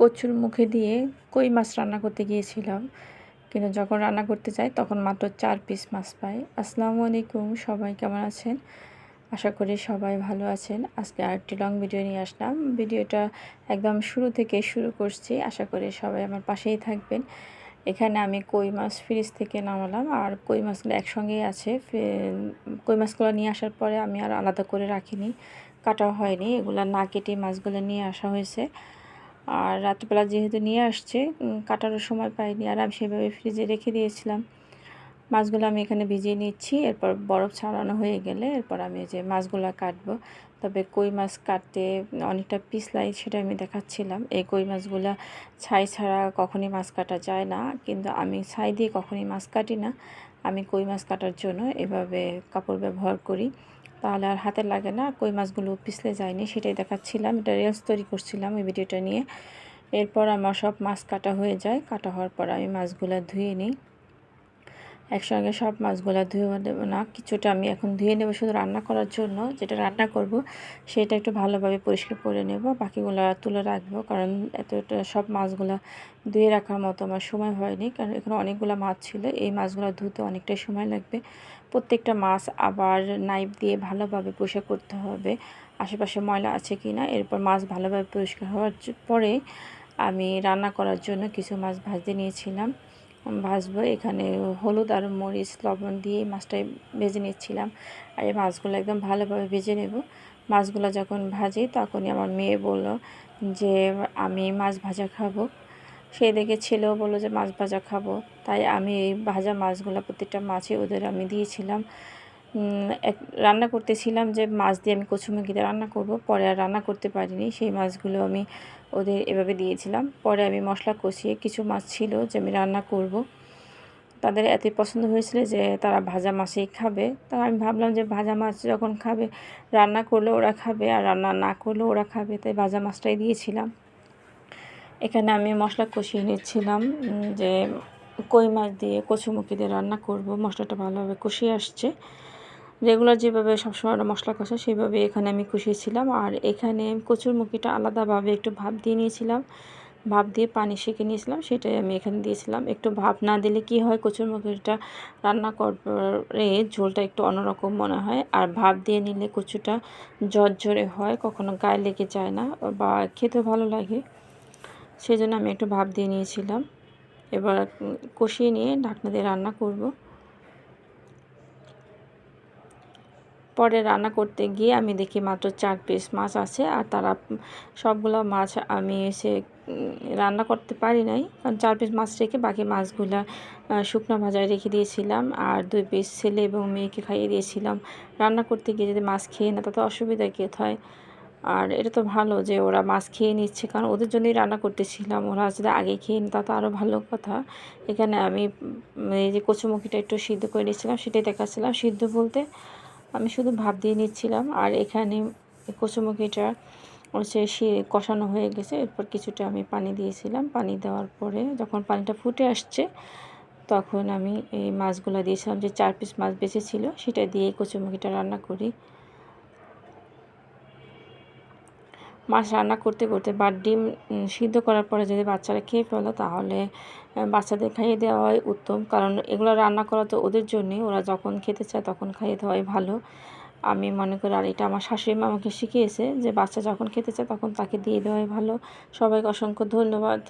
কচুর মুখে দিয়ে কই মাছ রান্না করতে গিয়েছিলাম। কিন্তু যখন রান্না করতে যাই, তখন মাত্র চার পিস মাছ পাই। আসসালামু আলাইকুম, সবাই কেমন আছেন? আশা করি সবাই ভালো আছেন। আজকে আরেকটি লং ভিডিও নিয়ে আসলাম। ভিডিওটা একদম শুরু থেকে শুরু করছি। আশা করি সবাই আমার পাশেই থাকবেন। এখানে আমি কই মাছ ফ্রিজ থেকে নামালাম আর কই মাছগুলো একসঙ্গেই আছে। কই মাছগুলো নিয়ে আসার পরে আমি আর আলাদা করে রাখিনি। কাটা হয়নি। এগুলো না কেটে মাছগুলো নিয়ে আসা হয়েছে। আর রাত্রিবেলা যেহেতু নিয়ে আসছে কাটারও সময় পাইনি আর আমি সেভাবে ফ্রিজে রেখে দিয়েছিলাম। মাছগুলো আমি এখানে ভিজিয়ে নিচ্ছি, এরপর বরফ ছাড়ানো হয়ে গেলে এরপর আমি যে মাছগুলো কাটবো। তবে কই মাছ কাটতে অনেকটা পিছলাই সেটা আমি দেখাচ্ছিলাম। এই কই মাছগুলো ছাই ছাড়া কখনই মাছ কাটা যায় না, কিন্তু আমি ছাই দিয়ে কখনই মাছ কাটি না। আমি কই মাছ কাটার জন্য এভাবে কাপড় ব্যবহার করি। তাহলে আর হাতে লাগে না, কই মাছগুলো পিছলে যায়নি সেটাই দেখাচ্ছিলাম। এটা রিলস তৈরি করছিলাম ওই ভিডিওটা নিয়ে। এরপর আমার সব মাছ কাটা হয়ে যায়। কাটা হওয়ার পর আমি মাছগুলো ধুয়ে নিই। একসঙ্গে সব মাছগুলো ধুয়ে দেবো না, কিছুটা আমি এখন ধুয়ে নেব শুধু রান্না করার জন্য। যেটা রান্না করব, সেটা একটু ভালোভাবে পরিষ্কার করে নেব, বাকিগুলো তুলে রাখব। কারণ এতটা সব মাছগুলো ধুয়ে রাখার মতো আমার সময় হয়নি। কারণ এখানে অনেকগুলো মাছ ছিল, এই মাছগুলো ধুতে অনেকটাই সময় লাগবে। প্রত্যেকটা মাছ আবার নাইফ দিয়ে ভালোভাবে পরিষ্কার করতে হবে, আশেপাশে ময়লা আছে কি না, এরপর মাছ ভালোভাবে পরিষ্কার হওয়ার পরে আমি রান্না করার জন্য কিছু মাছ ভাজতে নিয়েছিলাম। ভাজবো। এখানে হলুদ আর মরিচ লবণ দিয়ে মাছটাই ভেজে নিচ্ছিলাম। আর এই মাছগুলো একদম ভালোভাবে ভেজে নেব। মাছগুলো যখন ভাজি তখনই আমার মেয়ে বলল যে, আমি মাছ ভাজা খাব। সে দেখে ছেলেও বলল যে, মাছ ভাজা খাব। তাই আমি এই ভাজা মাছগুলো প্রত্যেকটা মাছে ওদের আমি দিয়েছিলাম। রান্না করতেছিলাম যে মাছ দিয়ে আমি কচুমুখিতে রান্না করব। পরে আর রান্না করতে পারিনি। সেই মাছগুলো আমি ওদের এভাবে দিয়েছিলাম। পরে আমি মশলা কষিয়ে কিছু মাছ ছিল যে আমি রান্না করব। তাদের এতই পছন্দ হয়েছিল যে তারা ভাজা মাছই খাবে। তা আমি ভাবলাম যে ভাজা মাছ যখন খাবে, রান্না করলে ওরা খাবে আর রান্না না করলেও ওরা খাবে। তাই ভাজা মাছটাই দিয়েছিলাম। এখানে আমি মশলা কষিয়ে নিচ্ছিলাম যে কই মাছ দিয়ে কচুমুখি দিয়ে রান্না করব। মশলাটা ভালোভাবে কষিয়ে আসছে। রেগুলার যেভাবে সবসময় মশলা কষা, সেভাবে এখানে আমি কষিয়েছিলাম। আর এখানে কচুর মুখিটা আলাদাভাবে একটু ভাপ দিয়ে নিয়েছিলাম। ভাপ দিয়ে পানি সেঁকে নিয়েছিলাম, সেটাই আমি এখানে দিয়েছিলাম। একটু ভাপ না দিলে কি হয় কচুর মুখিটা রান্না করে ঝোলটা একটু অন্যরকম মনে হয়। আর ভাপ দিয়ে নিলে কচুটা ঝরঝরে হয়, কখনো গায়ে লেগে যায় না বা খেতেও ভালো লাগে। সেই জন্য আমি একটু ভাপ দিয়ে নিয়েছিলাম। এবার কষিয়ে নিয়ে ঢাকনা দিয়ে রান্না করব। পরে রান্না করতে গিয়ে আমি দেখি মাত্র চার পিস মাছ আছে আর তারা সবগুলো মাছ আমি এসে রান্না করতে পারি নাই। কারণ চার পিস মাছ রেখে বাকি মাছগুলো শুকনো ভাজায় রেখে দিয়েছিলাম আর দুই পিস ছেলে এবং মেয়েকে খাইয়ে দিয়েছিলাম। রান্না করতে গিয়ে যদি মাছ খেয়ে না তাতে অসুবিধা কে হয়? আর এটা তো ভালো যে ওরা মাছ খেয়ে নিচ্ছে, কারণ ওদের জন্যই রান্না করতেছিলাম। ওরা যদি আগে খেয়ে নি তা আরও ভালো কথা। এখানে আমি এই যে কচুমুখিটা একটু সিদ্ধ করে নিচ্ছিলাম সেটাই দেখাচ্ছিলাম সিদ্ধ বলতে। আমি শুধু ভাব দিয়ে নিচ্ছিলাম। আর এখানে কচুমুখিটা হচ্ছে সে কষানো হয়ে গেছে। এরপর কিছুটা আমি পানি দিয়েছিলাম। পানি দেওয়ার পরে যখন পানিটা ফুটে আসছে, তখন আমি এই মাছগুলো দিয়েছিলাম। যে চার পিস মাছ বেঁচেছিল, সেটা দিয়ে কচুমুখিটা রান্না করি। মাছ রান্না করতে করতে বা ডিম সিদ্ধ করার পরে যদি বাচ্চারা খেয়ে ফেলো, তাহলে বাচ্চাদের খাইয়ে দেওয়া হয় উত্তম। কারণ এগুলো রান্না করা তো ওদের জন্যে ওরা যখন খেতে চায় তখন খাইয়ে দেওয়াই ভালো। আমি মনে করি, আর এটা আমার শাশুড়ি মা আমাকে শিখিয়েছে যে বাচ্চা যখন খেতে চায় তখন তাকে দিয়ে দেওয়াই ভালো। সবাইকে অসংখ্য ধন্যবাদ।